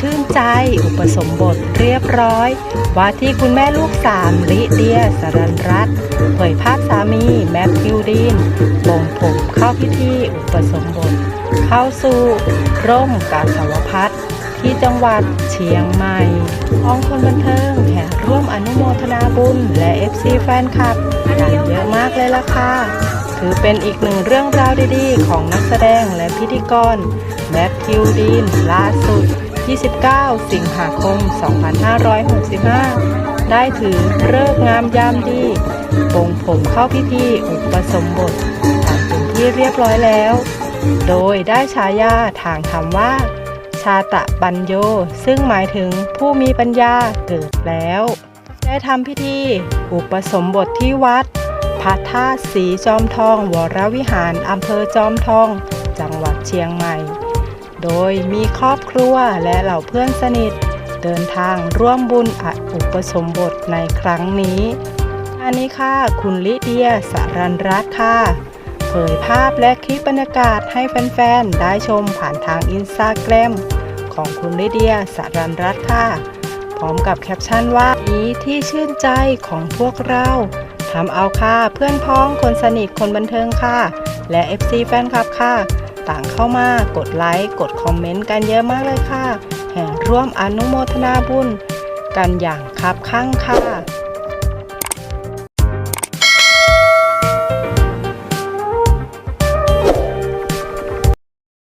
ชื่นใจ อุปสมบทเรียบร้อย ว่าที่คุณแม่ลูกสามลิเดียสรันรัตเผยภาพสามีแมทธิวดีนลงผมเข้าพิธีอุปสมบท เข้าสู่ร่มกาสาวพัฒที่จังหวัดเชียงใหม่องคนบันเทิงแห่ร่วมอนุโมทนาบุญ และ FC แฟนคลับกันเยอะมากเลยล่ะค่ะ ถือเป็นอีกหนึ่งเรื่องราวดีๆ ของนักแสดงและพิธีกรแมทธิวดีนล่าสุด 29 สิงหาคม 2565 ได้ถือเลิกงามยามดีปงผมเข้าพิธีอุปสมบทตามเป็นที่เรียบร้อยแล้ว โดยได้ฉายาทางธรรมว่า ชาตะปัญโย ซึ่งหมายถึงผู้มีปัญญาเกิดแล้ว ได้ทำพิธีอุปสมบทที่วัดพระธาตุสีจอมทอง วรวิหารอำเภอจอมทอง จังหวัดเชียงใหม่ โดยมีครอบครัวและเหล่าเพื่อนสนิท เดินทางร่วมบุญออุปสมบทในครั้งนี้อันนี้ค่ะ คุณลิเดียสารันรัตค่ะ เผยภาพและคลิปบรรยากาศให้แฟนๆ ได้ชมผ่านทางอินสตาแกรมของคุณลิเดียสารันรัตค่ะ พร้อมกับแคปชั่นว่านี้ที่ชื่นใจของพวกเราทำเอาค่ะ เพื่อนพ้องคนสนิทคนบันเทิงค่ะ และ FC แฟนคลับค่ะ ต่างเข้ามากดไลค์ กดคอมเมนต์กันเยอะมากเลยค่ะ แห่ร่วมอนุโมทนาบุญ กันอย่างคับข้างค่ะ